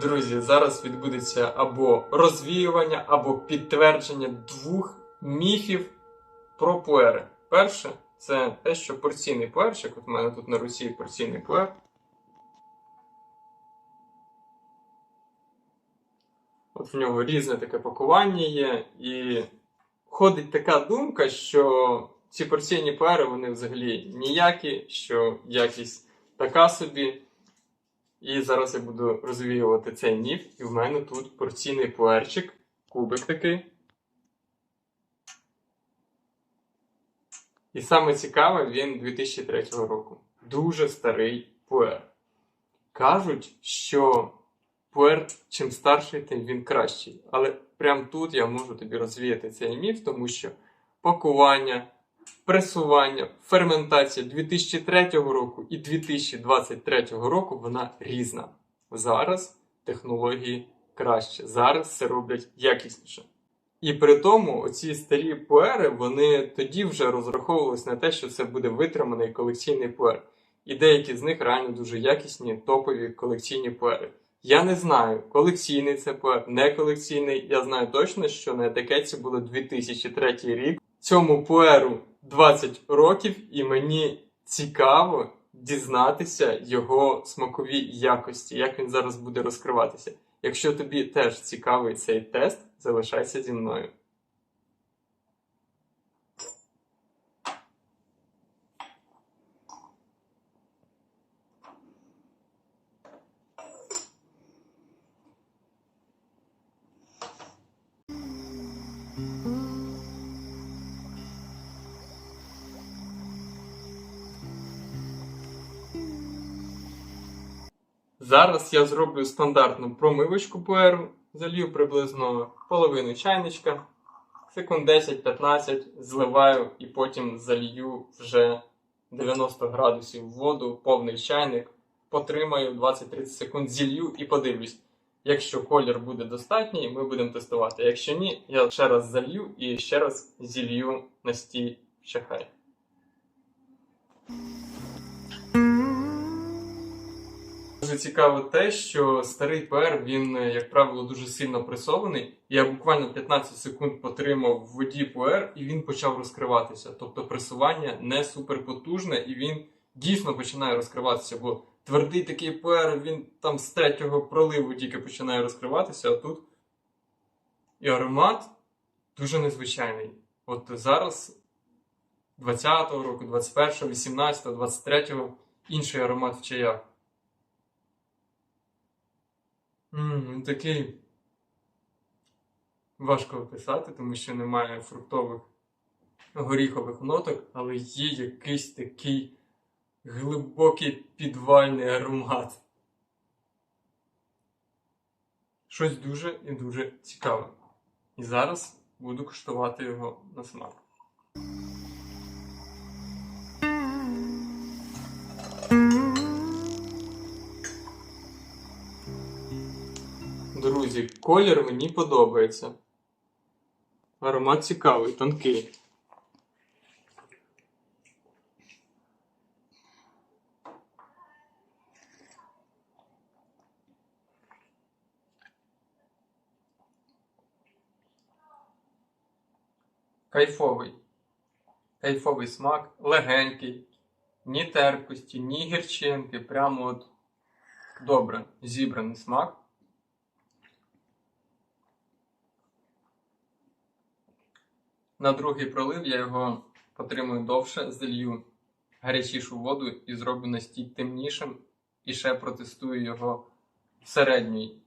Друзі, зараз відбудеться або розвіювання, або підтвердження двох міфів про пуери. Перше, це те, що порційний пуерчик, от у мене тут на Русі порційний пуер. От в нього різне таке пакування є, і ходить така думка, що ці порційні пуери вони взагалі ніякі, що якість така собі. І зараз я буду розвіювати цей міф, і в мене тут порційний пуерчик, кубик такий. І саме цікаве, він 2003 року. Дуже старий пуер. Кажуть, що пуер чим старший, тим він кращий. Але прямо тут я можу тобі розвіяти цей міф, тому що пакування, пресування, ферментація 2003 року і 2023 року вона різна. Зараз технології краще, зараз все роблять якісніше. І при тому оці старі пуери, вони тоді вже розраховувалися на те, що це буде витриманий колекційний пуер. І деякі з них реально дуже якісні, топові колекційні пуери. Я не знаю, колекційний це пуер, не колекційний. Я знаю точно, що на етикетці було 2003 рік. Цьому пуеру 20 років, і мені цікаво дізнатися його смакові якості, як він зараз буде розкриватися. Якщо тобі теж цікавий цей тест, залишайся зі мною. Зараз я зроблю стандартну промивочку пуеру, залью приблизно половину чайничка, секунд 10-15, зливаю і потім залью вже 90 градусів воду, повний чайник, потримаю 20-30 секунд, зілью і подивлюсь. Якщо колір буде достатній, ми будемо тестувати. Якщо ні, я ще раз залью і ще раз зілью настій в чахай. Дуже цікаво те, що старий пуер, він, е, як правило, дуже сильно пресований. Я буквально 15 секунд потримав в воді пуер, і він почав розкриватися. Тобто пресування не суперпотужне, і він дійсно починає розкриватися. Бо твердий такий пуер, він там з третього проливу тільки починає розкриватися, а тут і аромат дуже незвичайний. От зараз, 20-го року, 21-го, 18-го, 23-го, інший аромат в чаях. М, він такий важко описати, тому що немає фруктових горіхових ноток, але є якийсь такий глибокий підвальний аромат. Щось дуже і дуже цікаве. І зараз буду куштувати його на смак. Друзі, колір мені подобається. Аромат цікавий, тонкий. Кайфовий. Кайфовий смак, легенький, ні терпкості, ні гірчинки. Прямо от добре зібраний смак. На другий пролив я його потримую довше, залью гарячішу воду і зроблю настій темнішим. І ще протестую його в середній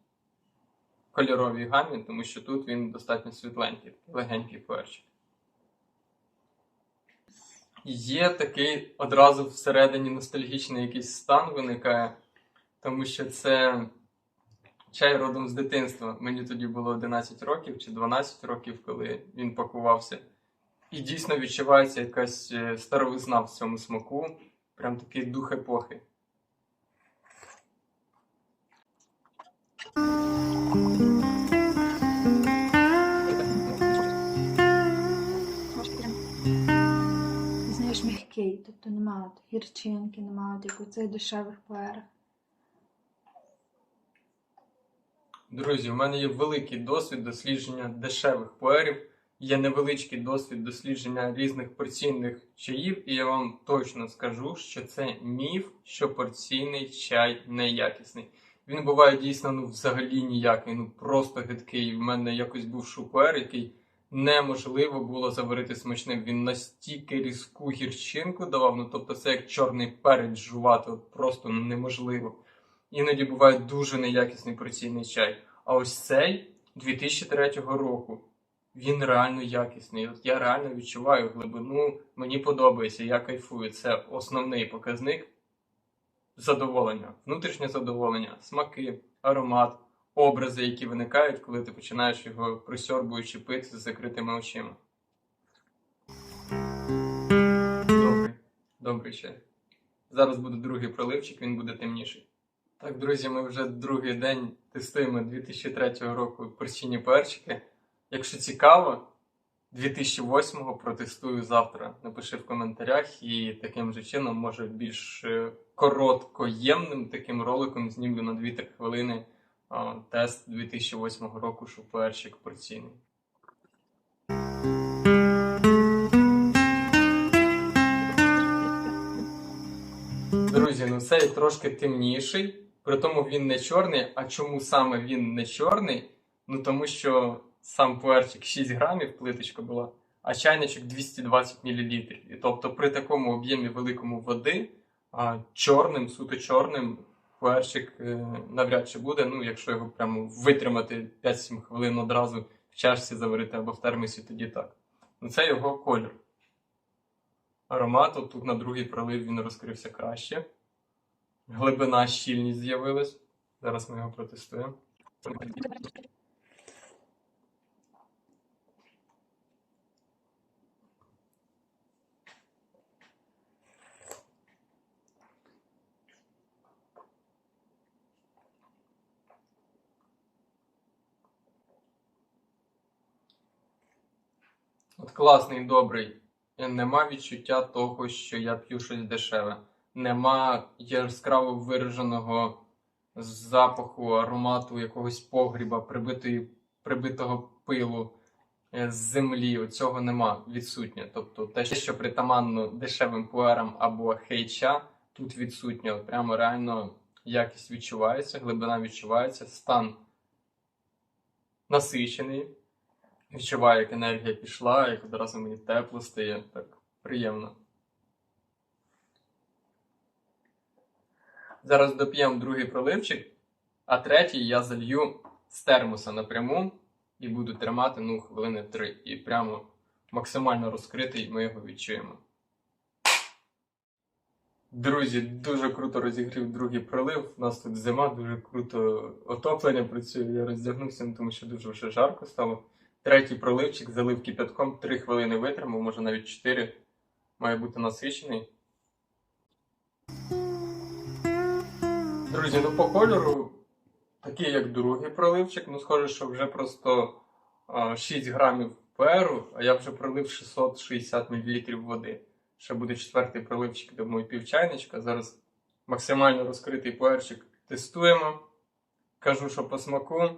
кольоровій гамі, тому що тут він достатньо світленький, легенький перчик. Є такий одразу всередині ностальгічний якийсь стан виникає, тому що це чай родом з дитинства. Мені тоді було 11 років чи 12 років, коли він пакувався. І дійсно відчувається якась е, старовизна в цьому смаку, прям такий дух епохи. Знаєш, м'який, тобто немає гірчинки, немає от як у цих дешевих пуерах. Друзі, у мене є великий досвід дослідження дешевих пуерів, є невеличкий досвід дослідження різних порційних чаїв, і я вам точно скажу, що це міф, що порційний чай неякісний. Він буває дійсно ну, взагалі ніякий, ну просто гидкий. В мене якось був шупер, який неможливо було заварити смачним. Він настільки різку гірчинку давав, ну тобто це як чорний перець жувати, от просто неможливо. Іноді буває дуже неякісний порційний чай. А ось цей 2003 року. Він реально якісний. От я реально відчуваю глибину, мені подобається, я кайфую. Це основний показник задоволення, внутрішнє задоволення, смаки, аромат, образи, які виникають, коли ти починаєш його присьорбуючи пити з закритими очима. Добрий, добрий чай. Зараз буде другий проливчик, він буде темніший. Так, друзі, ми вже другий день тестуємо 2003 року порційні перчики. Якщо цікаво, 2008-го протестую завтра. Напиши в коментарях і таким же чином, може, більш е, короткоємним таким роликом знімлю на 2-3 хвилини а, тест 2008 року, що перчик порційний. Друзі, ну цей трошки темніший, при тому він не чорний. А чому саме він не чорний? Ну тому що сам пуерчик 6 грамів, плиточка була, а чайничок 220 мл. І тобто при такому об'ємі великому води а, чорним, суто чорним пуерчик е, навряд чи буде. Ну, якщо його прямо витримати 5-7 хвилин одразу в чашці заварити або в термосі, тоді так. Ну це його колір. Аромат, тут на другий пролив він розкрився краще. Глибина, щільність з'явилась. Зараз ми його протестуємо. От класний, добрий. І Нема відчуття того, що я п'ю щось дешеве. Нема яскраво вираженого запаху, аромату якогось погріба, прибитої, прибитого пилу е, з землі. Оцього нема відсутнє. Тобто те, що притаманно дешевим пуерам або хейча, тут відсутнє. Прямо реально якість відчувається, глибина відчувається, стан насичений. Відчуваю, як енергія пішла, як одразу мені тепло стає, так приємно. Зараз доп'ємо другий проливчик, а третій я залью з термоса напряму і буду тримати ну, хвилини три. І прямо максимально розкритий ми його відчуємо. Друзі, дуже круто розігрів другий пролив. У нас тут зима, дуже круто отоплення працює. Я роздягнувся, ну, тому що дуже вже жарко стало. Третій проливчик залив кипятком, 3 хвилини витримав, може навіть 4. Має бути насичений. Друзі, ну по кольору такий як другий проливчик. Ну, схоже, що вже просто а, 6 грамів перу, а я вже пролив 660 мл води. Ще буде четвертий проливчик, думаю, півчайничка. Зараз максимально розкритий пуерчик тестуємо. Кажу, що по смаку.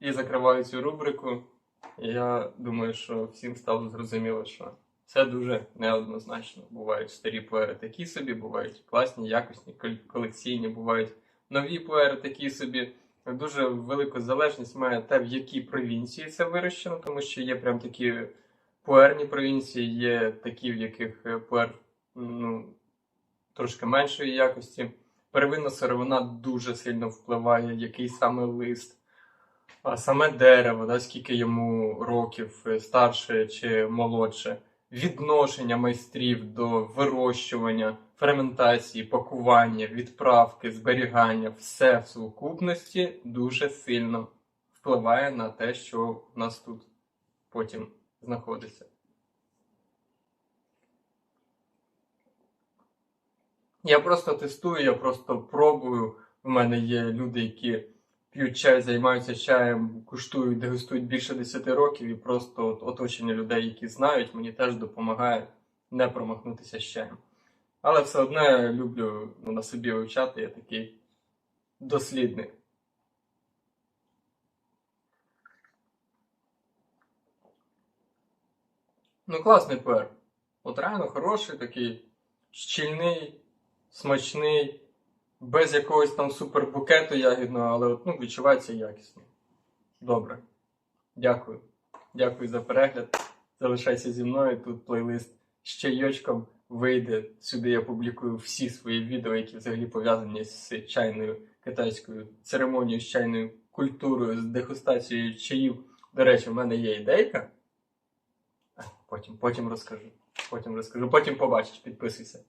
І закриваю цю рубрику. Я думаю, що всім стало зрозуміло, що це дуже неоднозначно. Бувають старі пуери такі собі, бувають класні, якісні, колекційні, бувають нові пуери такі собі. Дуже велику залежність має те, в якій провінції це вирощено, тому що є прям такі пуерні провінції, є такі, в яких е, пуер ну, трошки меншої якості. Первинна сировина дуже сильно впливає, який саме лист. А саме дерево, да, скільки йому років, е, старше чи молодше, відношення майстрів до вирощування, ферментації, пакування, відправки, зберігання, все в сукупності дуже сильно впливає на те, що у нас тут потім знаходиться. Я просто тестую, я просто пробую. У мене є люди, які п'ють чай, займаються чаєм, куштують, дегустують більше 10 років, і просто от оточення людей, які знають, мені теж допомагає не промахнутися з чаєм. Але все одно я люблю ну, на собі вивчати, я такий дослідник. Ну, класний пер. От реально хороший такий, щільний, смачний, без якогось там супербукету ягідного, але ну, відчувається якісно. Добре. Дякую. Дякую за перегляд. Залишайся зі мною. Тут плейлист з чайочком вийде. Сюди я публікую всі свої відео, які взагалі пов'язані з чайною китайською церемонією, з чайною культурою, з дегустацією чаїв. До речі, в мене є ідейка. Потім, потім розкажу. Потім розкажу. Потім побачиш, підписуйся.